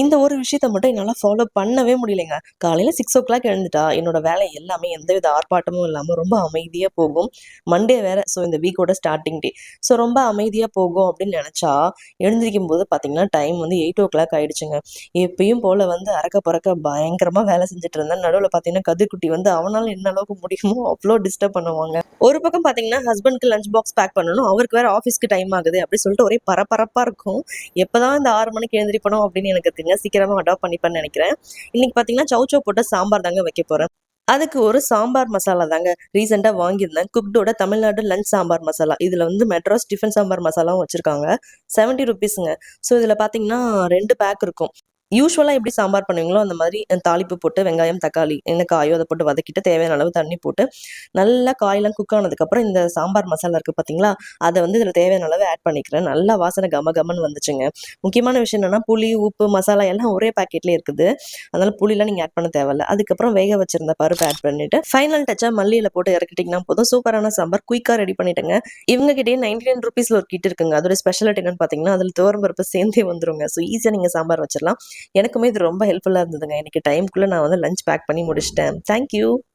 இந்த ஒரு விஷயத்த மட்டும் என்னால் ஃபாலோ பண்ணவே முடியலைங்க. காலையில் சிக்ஸ் ஓ கிளாக் எழுந்துட்டா என்னோட வேலை எல்லாமே எந்தவித ஆர்ப்பாட்டமும் இல்லாமல் ரொம்ப அமைதியாக போகும். மண்டே வேற ஸோ இந்த வீக்கோட ஸ்டார்டிங் டே ஸோ ரொம்ப அமைதியாக போகும் அப்படின்னு நினச்சா எழுந்திருக்கும் போது பார்த்தீங்கன்னா டைம் வந்து எயிட் ஓ கிளாக் ஆயிடுச்சுங்க. எப்பயும் போல் வந்து அறக்க பறக்க பயங்கரமாக வேலை செஞ்சுட்டு இருந்தேன். நடுவில் பார்த்தீங்கன்னா கதிர்குட்டி வந்து அவனால் என்ன அளவுக்கு முடியுமோ அவ்வளோ டிஸ்டர்ப் பண்ணுவாங்க. ஒரு பக்கம் பார்த்தீங்கன்னா ஹஸ்பண்ட்க்கு லஞ்ச் பாக்ஸ் பேக் பண்ணணும் அவருக்கு வேறு ஆஃபீஸ்க்கு டைம் ஆகுது அப்படி சொல்லிட்டு ஒரே பரபரப்பாக இருக்கும். எப்போ தான் இந்த ஆறு மணிக்கு எழுந்திரிப்பணும் அப்படின்னு எனக்கு தெரியும் சீக்கிரமாக அடாப்ட் பண்ணிப்பேன்னு நினைக்கிறேன். இன்னைக்கு பார்த்தீங்கன்னா சவுச்சோ போட்ட சாம்பார் தாங்க வைக்க போகிறேன் அதுக்கு ஒரு சாம்பார் மசாலா தாங்க ரீசெண்டாக வாங்கியிருந்தேன். குக்டோட தமிழ்நாடு லஞ்ச் சாம்பார் மசாலா. இதில் வந்து மெட்ராஸ் டிஃபன் சாம்பார் மசாலாவும் வச்சுருக்காங்க. செவன்ட்டி ருபீஸுங்க ஸோ இதில் பார்த்தீங்கன்னா ரெண்டு பேக் இருக்கும். யூஸ்வலாக எப்படி சாம்பார் பண்ணுவீங்களோ அந்த மாதிரி தாளிப்பு போட்டு வெங்காயம் தக்காளி என்ன காயோ அதை போட்டு வதக்கிட்டு தேவையான அளவு தண்ணி போட்டு நல்லா காயெல்லாம் குக் ஆனதுக்கப்புறம் இந்த சாம்பார் மசாலா இருக்குது பார்த்தீங்களா அதை வந்து இதில் தேவையான அளவு ஆட் பண்ணிக்கிறேன். நல்லா வாசனை கம கமன்னு வந்துச்சுங்க. முக்கியமான விஷயம் என்னென்னா புளி உப்பு மசாலா எல்லாம் ஒரே பாக்கெட்லேயே இருக்குது. அதனால் புளிலாம் நீங்கள் ஆட் பண்ண தேவையில்ல. அதுக்கப்புறம் வேக வச்சிருந்த பருப்பு ஆட் பண்ணிவிட்டு ஃபைனல் டச்சாக மல்லியில் போட்டு இறக்கிட்டிங்கன்னா போதும். சூப்பரான சாம்பார் குயிக்காக ரெடி பண்ணிட்டேங்க. இவங்க கிட்டே நைன்டி நைன் ருபீஸில் ஒரு கிட் இருக்குங்க. அதோட ஸ்பெஷாலிட்டி என்னன்னு பார்த்தீங்கன்னா அதில் துவரம் பருப்பு சேர்ந்தே வந்துருங்க. ஸோ ஈஸியாக நீங்கள் சாம்பார் வச்சிடலாம் எனக்குமே இது ரொம்ப ஹெல்ப்ஃபுல்லாக இருந்ததுங்க. எனக்கு டைம்குள்ளே நான் வந்து லஞ்ச் பேக் பண்ணி முடிச்சிட்டேன். தேங்க்யூ